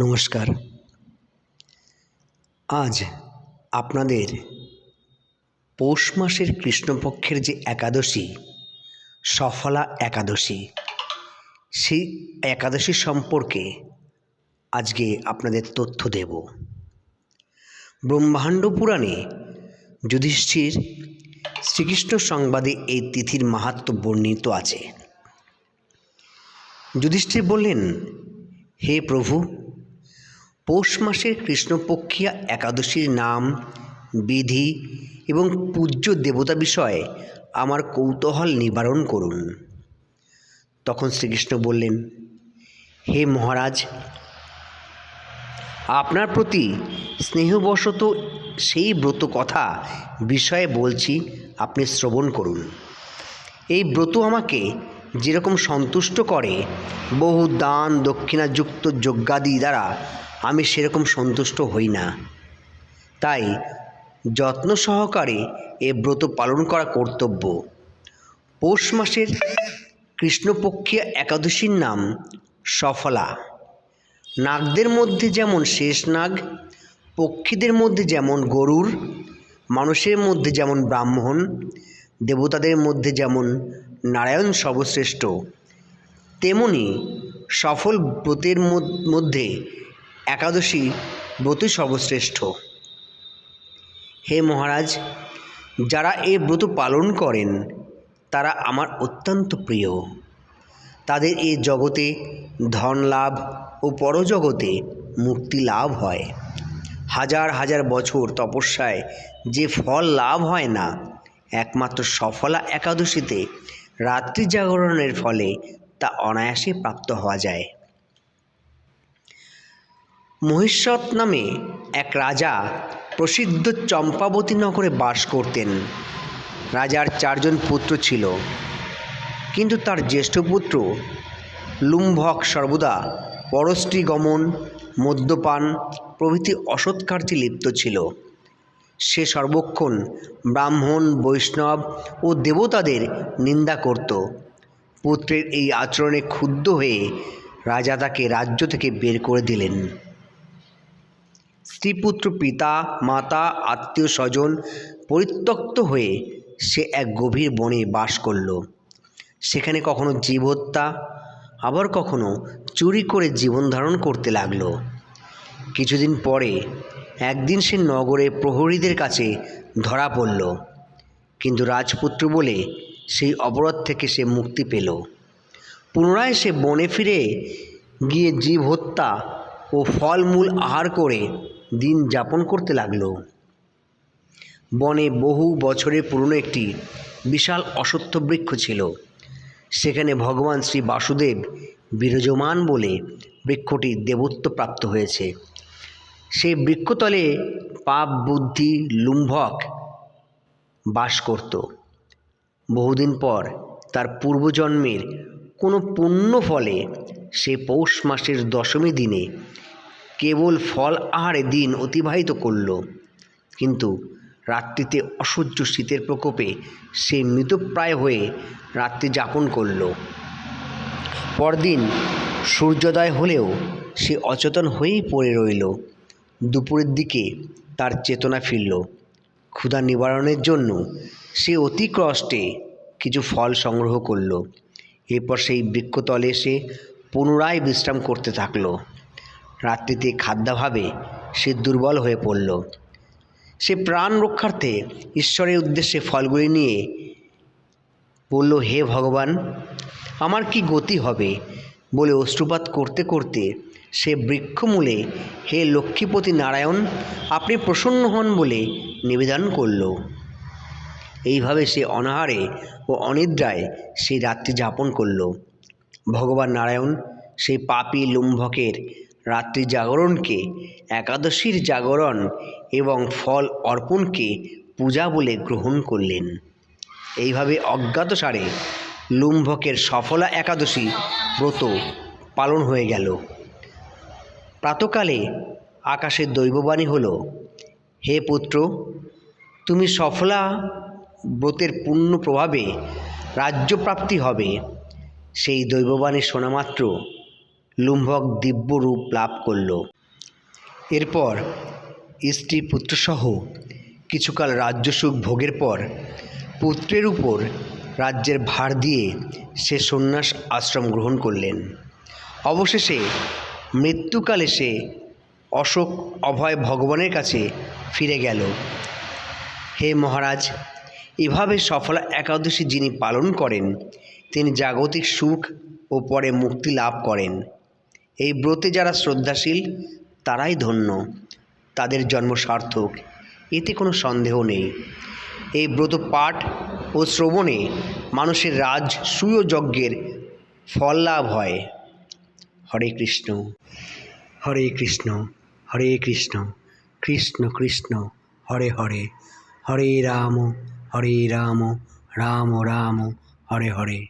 নমস্কার। আজ আপনাদের পৌষ মাসের কৃষ্ণপক্ষের যে একাদশী, সফলা একাদশী, সেই একাদশী সম্পর্কে আজকে আপনাদের তথ্য দেব। ব্রহ্মাণ্ড পুরাণে যুধিষ্ঠির শ্রীকৃষ্ণ সংবাদে এই তিথির মাহাত্ম্য বর্ণিত আছে। যুধিষ্ঠির বললেন, হে প্রভু পৌষ মাসের কৃষ্ণপক্ষিয়া একাদশীর নাম, বিধি এবং পূজ্য দেবতা বিষয়ে আমার কৌতূহল নিবারণ করুন। তখন শ্রীকৃষ্ণ বললেন, হে মহারাজ, আপনার প্রতি স্নেহবশত সেই ব্রত কথা বিষয়ে বলছি, আপনি শ্রবণ করুন। এই ব্রত আমাকে যেরকম সন্তুষ্ট করে, বহু দান, দক্ষিণাযুক্ত যজ্ঞাদি দ্বারা আমি সেরকম সন্তুষ্ট হই না। তাই যত্ন সহকারে এ ব্রত পালন করা কর্তব্য। পৌষ মাসের কৃষ্ণপক্ষীয় একাদশীর নাম সফলা। নাগদের মধ্যে যেমন শেষ নাগ, পক্ষীদের মধ্যে যেমন গরুর, মানুষের মধ্যে যেমন ব্রাহ্মণ, দেবতাদের মধ্যে যেমন নারায়ণ সর্বশ্রেষ্ঠ, তেমনি সফল ব্রতের মধ্যে একাদশী ব্রতই সর্বশ্রেষ্ঠ। হে মহারাজ, যারা এই ব্রত পালন করেন, তারা আমার অত্যন্ত প্রিয়। তাদের এই জগতে ধন লাভ ও পরজগতে মুক্তি লাভ হয়। হাজার হাজার বছর তপস্যায় যে ফল লাভ হয় না, একমাত্র সফলা একাদশীতে রাত্রি জাগরণের ফলে তা অনায়াসে প্রাপ্ত হওয়া যায়। মহিষ্যৎ নামে এক রাজা প্রসিদ্ধ চম্পাবতী নগরে বাস করতেন। রাজার চারজন পুত্র ছিল। কিন্তু তার জ্যেষ্ঠ পুত্র লুম্ভক সর্বদা পরশ্রী গমন মদ্যপান, প্রভৃতি অসৎ কার্যে লিপ্ত ছিল। সে সর্বক্ষণ ব্রাহ্মণ, বৈষ্ণব ও দেবতাদের নিন্দা করত। পুত্রের এই আচরণে ক্ষুব্ধ হয়ে রাজা তাকে রাজ্য থেকে বের করে দিলেন। স্ত্রীপুত্র পিতা, মাতা, আত্মীয় স্বজন পরিত্যক্ত হয়ে সে এক গভীর বনে বাস করল। সেখানে কখনো জীব হত্যা, আবার কখনো চুরি করে জীবন ধারণ করতে লাগল। কিছুদিন পরে একদিন সে নগরে প্রহরীদের কাছে ধরা পড়ল। কিন্তু রাজপুত্র বলে সেই অপরাধ থেকে সে মুক্তি পেল। পুনরায় সে বনে ফিরে গিয়ে জীব হত্যা ও ফলমূল আহার করে দিন যাপন করতে লাগল। বনে বহু বছরের পুরনো একটি বিশাল অসত্য বৃক্ষ ছিল। সেখানে ভগবান শ্রী বাসুদেব বিরাজমান বলে বৃক্ষটি দেবত্ব প্রাপ্ত হয়েছে। সেই বৃক্ষতলে পাপ, বুদ্ধি, লুম্ভক বাস করত। বহুদিন পর তার পূর্বজন্মের কোনো পুণ্য ফলে সে পৌষ মাসের দশমী দিনে কেবল ফল আহারে দিন অতিবাহিত করল। কিন্তু রাত্রিতে অসহ্য শীতের প্রকোপে সে মৃতপ্রায় হয়ে রাত্রি যাপন করল। পরদিন সূর্যোদয় হলেও সে অচেতন হয়েই পড়ে রইল। দুপুরের দিকে তার চেতনা ফিরল। ক্ষুধা নিবারণের জন্য সে অতি কষ্টে কিছু ফল সংগ্রহ করল। এরপর সেই বৃক্ষতলে এসে পুনরায় বিশ্রাম করতে থাকল। রাত্রিতে খাদ্যাভাবে সে দুর্বল হয়ে পড়ল। সে প্রাণ রক্ষার্থে ঈশ্বরের উদ্দেশ্যে ফলগুলি নিয়ে বলল, হে ভগবান, আমার কি গতি হবে? বলে অশ্রুপাত করতে করতে সে বৃক্ষমূলে, হে লক্ষ্মীপতি নারায়ণ, আপনি প্রসন্ন হন বলে নিবেদন করল। এইভাবে সে অনাহারে ও অনিদ্রায় সেই রাত্রি যাপন করল। ভগবান নারায়ণ সেই পাপী লুম্ভকের রাত্রি জাগরণকে, একাদশীর জাগরণ এবং ফল অর্পণকে পূজা বলে গ্রহণ করলেন। এইভাবে অজ্ঞাতসারে লুম্ভকের সফলা একাদশী ব্রত পালন হয়ে গেল। প্রাতকালে আকাশের দৈববাণী হল, হে পুত্র, তুমি সফলা ব্রতের পূর্ণ প্রভাবে রাজ্যপ্রাপ্তি হবে। সেই দৈববাণী শোনা মাত্র। লুম্ভক দিব্য রূপ লাভ করল। এরপর স্ত্রী পুত্রসহ কিছুকাল রাজ্যসুখ ভোগের পর পুত্রের উপর রাজ্যের ভার দিয়ে সে সন্ন্যাস আশ্রম গ্রহণ করলেন। অবশেষে মৃত্যুকালে সে অশোক অভয় ভগবানের কাছে ফিরে গেল। হে মহারাজ, এভাবে সফলা একাদশী যিনি পালন করেন, তিনি জাগতিক সুখ ও পরে মুক্তি লাভ করেন। এই ব্রতে যারা শ্রদ্ধাশীল, তারাই ধন্য। তাদের জন্ম সার্থক, এতে কোনো সন্দেহ নেই। এই ব্রত পাঠ ও শ্রবণে মানুষের রাজ সুয়যজ্ঞের ফল লাভ হয়। হরে কৃষ্ণ হরে কৃষ্ণ হরে কৃষ্ণ কৃষ্ণ কৃষ্ণ, হরে হরে হরে রাম হরে রাম রাম রাম, হরে হরে।